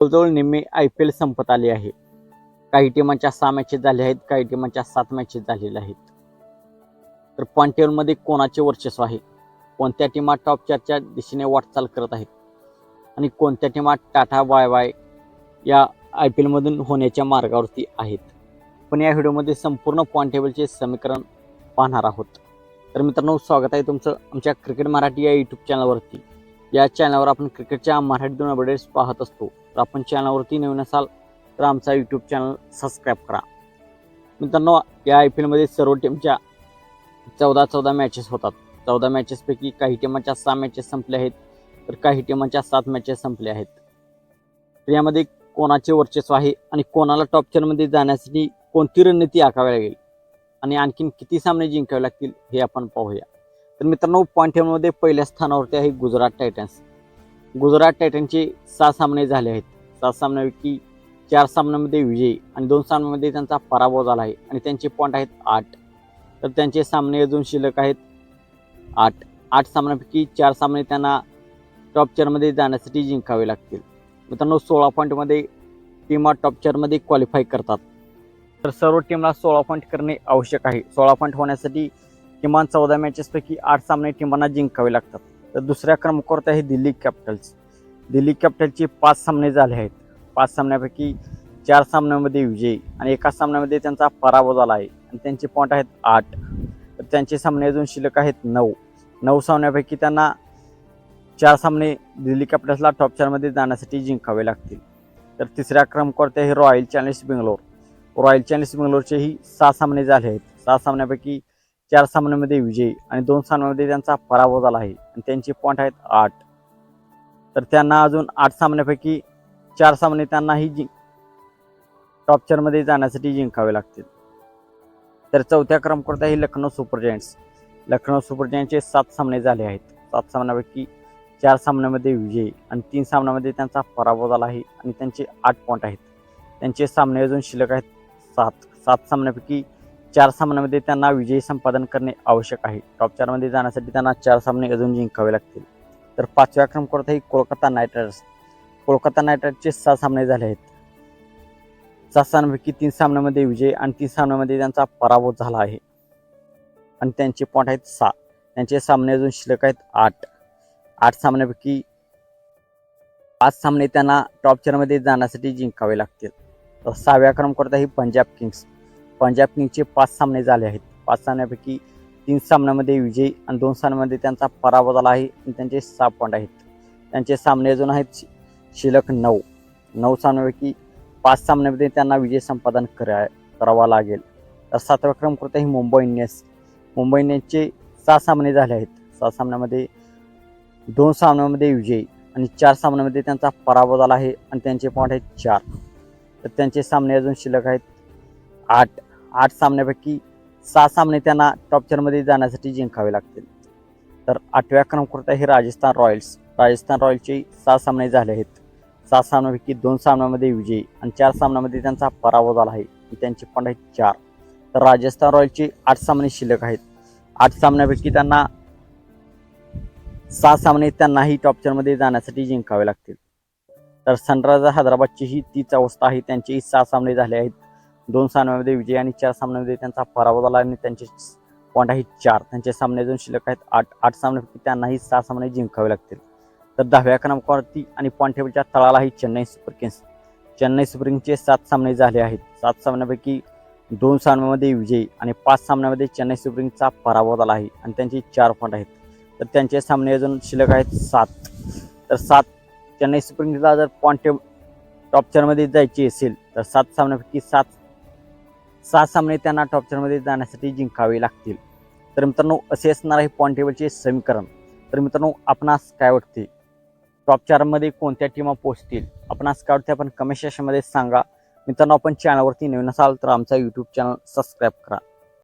जवळजवळ निम्मे I P L संपत आले आहे. काही टीमांच्या सहा मॅचेस झाल्या आहेत काही टीमांच्या सात मॅचेस झालेल्या आहेत. तर पॉईंट टेबलमध्ये कोणाचे वर्चस्व आहे? कोणत्या टीमा टॉप चारच्या दिशेने वाटचाल करत आहेत? आणि कोणत्या टीमा टाटा वाय वाय या आय पी एलमधून होण्याच्या मार्गावरती आहेत? पण या व्हिडिओमध्ये संपूर्ण पॉईंट टेबलचे समीकरण पाहणार आहोत. तर मित्रांनो स्वागत आहे तुमचं आमच्या क्रिकेट मराठी या यूट्यूब चॅनलवरती या चॅनलवर आपण क्रिकेटच्या मराठीतून अपडेट्स पाहत असतो. तर आपण चॅनलवरती नवीन असाल तर आमचा यूट्यूब चॅनल सबस्क्राईब करा. मित्रांनो या आय पी एलमध्ये सर्व टीमच्या चौदा चौदा मॅचेस होतात. चौदा मॅचेसपैकी काही टीमांच्या सहा मॅचेस संपल्या आहेत. तर काही टीमांच्या सात मॅचेस संपल्या आहेत. तर यामध्ये कोणाचे वर्चस्व आहे आणि कोणाला टॉप टेनमध्ये जाण्यासाठी कोणती रणनीती आखावी लागेल आणि आणखीन किती सामने जिंकावे लागतील हे आपण पाहूया. तर मित्रांनो पॉईंट टेबलमध्ये पहिल्या स्थानावरती आहे गुजरात टायटन्स गुजरात टायटनचे सहा सामने झाले आहेत. सहा सामन्यापैकी चार सामन्यामध्ये विजयी आणि दोन सामन्यामध्ये त्यांचा पराभव झाला आहे आणि त्यांचे पॉईंट आहेत आठ. तर त्यांचे सामने अजून शिल्लक आहेत आठ. आठ सामन्यापैकी चार सामने त्यांना टॉप चारमध्ये जाण्यासाठी जिंकावे लागतील. मित्रांनो सोळा पॉईंटमध्ये टीमा टॉप चारमध्ये क्वालिफाय करतात. तर सर्व टीमला सोळा पॉईंट करणे आवश्यक आहे. सोळा पॉईंट होण्यासाठी किमान चौदा मॅचेसपैकी आठ सामने टीमांना जिंकावे लागतात. तर दुसऱ्या क्रमांकावर आहे दिल्ली कॅपिटल्स. दिल्ली कॅपिटलचे पाच सामने झाले आहेत. पाच सामन्यापैकी चार सामन्यामध्ये विजयी आणि एका सामन्यामध्ये त्यांचा पराभव झाला आहे. आणि त्यांचे पॉईंट आहेत आठ. तर त्यांचे सामने अजून शिल्लक आहेत नऊ. नऊ सामन्यापैकी त्यांना चार सामने दिल्ली कॅपिटल्सला टॉप चारमध्ये जाण्यासाठी जिंकावे लागतील. तर तिसऱ्या क्रमांकावरती आहे royal challenge Bangalore. Royal challenge बेंगलोरचेही सहा सामने झाले आहेत. सहा सामन्यापैकी चार सामन्यामध्ये विजयी आणि दोन सामन्यामध्ये त्यांचा पराभव झाला आहे. आणि त्यांचे पॉईंट आहेत आठ. तर त्यांना अजून आठ सामन्यापैकी चार सामने त्यांनाही जिंक टॉप चारमध्ये जाण्यासाठी जिंकावे लागतील. तर चौथ्या क्रमांकावर आहे Lucknow super giants Lucknow super जायंट्सचे सात सामने झाले आहेत. सात सामन्यापैकी चार सामन्यामध्ये विजयी आणि तीन सामन्यामध्ये त्यांचा पराभव झाला आहे आणि त्यांचे आठ पॉईंट आहेत. त्यांचे सामने अजून शिल्लक आहेत सात. सात सामन्यापैकी चार सामन्यामध्ये त्यांना विजयी संपादन करणे आवश्यक आहे. टॉप चारमध्ये जाण्यासाठी त्यांना चार सामने अजून जिंकावे लागतील. तर पाचव्या क्रमांकावरही आहे Kolkata knight riders Kolkata knight रायडर्सचे सहा सामने झाले आहेत. सहा सामन्यापैकी तीन सामन्यामध्ये विजय आणि तीन सामन्यामध्ये त्यांचा पराभव झाला आहे. आणि त्यांचे पॉईंट आहेत सहा त्यांचे सामने अजून शिल्लक आहेत आठ. आठ सामन्यापैकी पाच सामने त्यांना टॉप चारमध्ये जाण्यासाठी जिंकावे लागतील. तर सहाव्या क्रमांकावर आहे पंजाब किंग्स पंजाब किंगचे पाच सामने झाले आहेत. पाच सामन्यापैकी तीन सामन्यामध्ये विजयी आणि दोन सामन्यामध्ये त्यांचा पराभव झाला आहे आणि त्यांचे सहा पॉईंट आहेत. त्यांचे सामने अजून आहेत शिल्लक नऊ. नऊ सामन्यापैकी पाच सामन्यामध्ये त्यांना विजय संपादन करा करावा लागेल. तर सातवा क्रमांकावर आहे? मुंबई इंडियन्स. मुंबई इंडियन्सचे सहा सामने झाले आहेत. सहा सामन्यामध्ये दोन सामन्यामध्ये विजयी आणि चार सामन्यामध्ये त्यांचा पराभव झाला आहे आणि त्यांचे पॉईंट आहेत चार. तर त्यांचे सामने अजून शिल्लक आहेत आठ. आठ सामन्यापैकी सहा सामने त्यांना टॉप चारमध्ये जाण्यासाठी जिंकावे लागतील. तर आठव्या क्रमांकावरती हे राजस्थान रॉयल्स राजस्थान रॉयल्सचे सहा सामने झाले आहेत. सहा सामन्यापैकी दोन सामन्यामध्ये विजयी आणि चार सामन्यामध्ये त्यांचा पराभव झाला आहे. त्यांचे पण आहेत चार. तर राजस्थान रॉयल्सचे आठ सामने शिल्लक आहेत. आठ सामन्यापैकी त्यांना सहा सामने त्यांनाही टॉप चारमध्ये जाण्यासाठी जिंकावे लागतील. तर सनरायझर हैदराबादची ही तीच अवस्था आहे. त्यांचेही सहा सामने झाले आहेत. दोन सामन्यामध्ये विजय आणि चार सामन्यामध्ये त्यांचा पराभव झाला आणि त्यांचे पॉईंट आहे चार. त्यांचे सामने अजून शिल्लक आहेत. आठ आठ सामन्यापैकी त्यांनाही सहा सामने जिंकावे लागतील. तर दहाव्या क्रमांकावरती आणि पॉईंट टेबलच्या तळालाही Chennai super kings. Chennai super किंग्सचे सात सामने झाले आहेत. सात सामन्यापैकी दोन सामन्यामध्ये विजयी आणि पाच सामन्यामध्ये चेन्नई सुपर किंग्सचा पराभव झाला आहे आणि त्यांचे चार पॉईंट आहेत. तर त्यांचे सामने अजून शिल्लक आहेत सात. तर सात चेन्नई सुपर किंग्सला जर पॉईंट टेबल टॉप चारमध्ये जायची असेल तर सात सामन्यापैकी सात सहा सामने त्यांना टॉप चारमध्ये जाण्यासाठी जिंकावे लागतील. तर मित्रांनो असे असणार आहे पॉईंट टेबलचे समीकरण. तर मित्रांनो आपणास काय वाटते? टॉप चारमध्ये कोणत्या टीमा पोहोचतील? आपणास काय वाटते? आपण कमेंट सेक्शनमध्ये सांगा. मित्रांनो आपण चॅनलवरती नवीन असाल तर आमचा यूट्यूब चॅनल सबस्क्राईब करा.